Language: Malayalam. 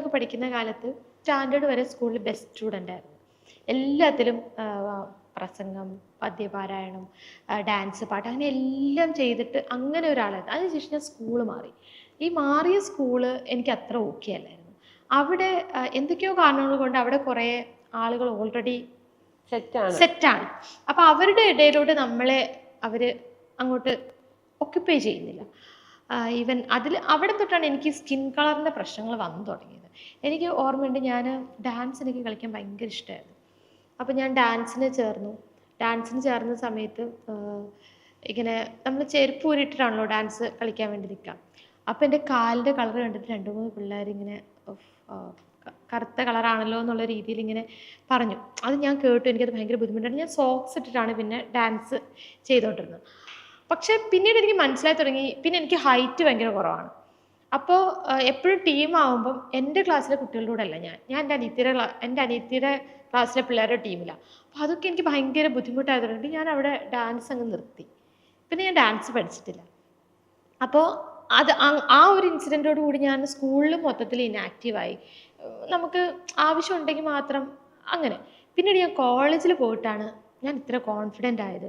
സ്കൂളിലൊക്കെ പഠിക്കുന്ന കാലത്ത് സ്റ്റാൻഡേർഡ് വരെ സ്കൂളിൽ ബെസ്റ്റ് സ്റ്റുഡന്റ് ആയിരുന്നു. എല്ലാത്തിലും പ്രസംഗം പദ്യപാരായണം ഡാൻസ് പാട്ട് അങ്ങനെ എല്ലാം ചെയ്തിട്ട് അങ്ങനെ ഒരാളായിരുന്നു. അതിനുശേഷം ഞാൻ സ്കൂൾ മാറി. ഈ മാറിയ സ്കൂൾ എനിക്ക് അത്ര ഓക്കെ അല്ലായിരുന്നു. അവിടെ എന്തൊക്കെയോ കാരണങ്ങൾ കൊണ്ട് അവിടെ കുറേ ആളുകൾ ഓൾറെഡി സെറ്റാണ് സെറ്റാണ് അപ്പോൾ അവരുടെ ഇടയിലൂടെ നമ്മളെ അവർ അങ്ങോട്ട് ഒക്യുപ്പൈ ചെയ്യുന്നില്ല. ഈവൻ അതിൽ അവിടെ തൊട്ടാണ് എനിക്ക് സ്കിൻ കളറിന്റെ പ്രശ്നങ്ങൾ വന്നു തുടങ്ങിയത്. എനിക്ക് ഓർമ്മയുണ്ട് ഞാൻ ഡാൻസ് എനിക്ക് കളിക്കാൻ ഭയങ്കര ഇഷ്ടമായിരുന്നു അപ്പോൾ ഞാൻ ഡാൻസിന് ചേർന്നു. ഡാൻസിന് ചേർന്ന സമയത്ത് ഇങ്ങനെ നമ്മൾ ചെരുപ്പ് ഊരിട്ടിട്ടാണല്ലോ ഡാൻസ് കളിക്കാൻ വേണ്ടി നിൽക്കുക അപ്പോൾ എന്റെ കാലിന്റെ കളർ കണ്ടിട്ട് രണ്ട് മൂന്ന് ഉഫ്, കറുത്ത കളറാണല്ലോ എന്നുള്ള രീതിയിൽ ഇങ്ങനെ പറഞ്ഞു. അത് ഞാൻ കേട്ടു. എനിക്കത് ഭയങ്കര ബുദ്ധിമുട്ടാണ്. ഞാൻ സോക്സ് ഇട്ടിട്ടാണ് പിന്നെ ഡാൻസ് ചെയ്തുകൊണ്ടിരുന്നത് പക്ഷേ പിന്നീട് എനിക്ക് മനസ്സിലായി തുടങ്ങി പിന്നെ എനിക്ക് ഹൈറ്റ് ഭയങ്കര കുറവാണ്. അപ്പോൾ എപ്പോഴും ടീമാകുമ്പം എന്റെ ക്ലാസ്സിലെ കുട്ടികളുടെ കൂടെ അല്ല ഞാൻ. ഞാൻ എന്റെ അനിയത്തിയുടെ എന്റെ അനിയത്തിയുടെ ക്ലാസ്സിലെ പിള്ളേരുടെ ടീമിലാണ് അപ്പോൾ അതൊക്കെ എനിക്ക് ഭയങ്കര ബുദ്ധിമുട്ടായതുകൊണ്ട് ഞാൻ അവിടെ ഡാൻസ് അങ്ങ് നിർത്തി. പിന്നെ ഞാൻ ഡാൻസ് പഠിച്ചിട്ടില്ല. അപ്പോൾ അത് ആ ഒരു ഇൻസിഡന്റോട് കൂടി ഞാൻ സ്കൂളിൽ മൊത്തത്തിൽ ഇനാക്റ്റീവായി നമുക്ക് ആവശ്യമുണ്ടെങ്കിൽ മാത്രം അങ്ങനെ. പിന്നീട് ഞാൻ കോളേജിൽ പോയിട്ടാണ് ഞാൻ ഇത്ര കോൺഫിഡന്റ് ആയത്.